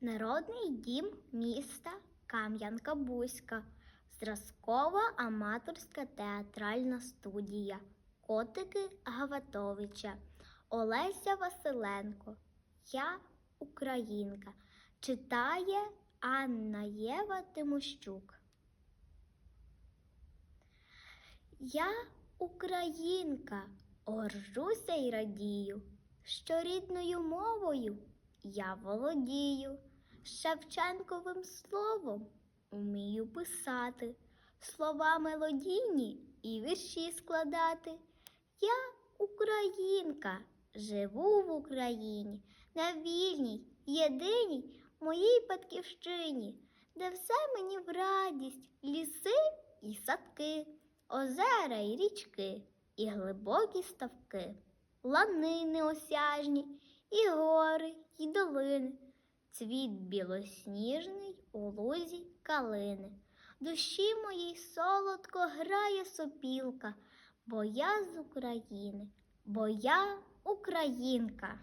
Народний дім міста Кам'янка-Бузька, зразкова аматорська театральна студія, Котики Гаватовича, Олеся Василенко. Я українка. Читає Анна Єва Тимощук. Я українка, горжуся й радію, що рідною мовою я володію, Шевченковим словом вмію писати, слова мелодійні і вірші складати. Я українка, живу в Україні, на вільній, єдиній моїй батьківщині, де все мені в радість, ліси і садки, озера й річки, і глибокі ставки, лани неосяжні, і гори, і долини, цвіт білосніжний у лузі калини. Душі моїй солодко грає сопілка, бо я з України, бо я українка.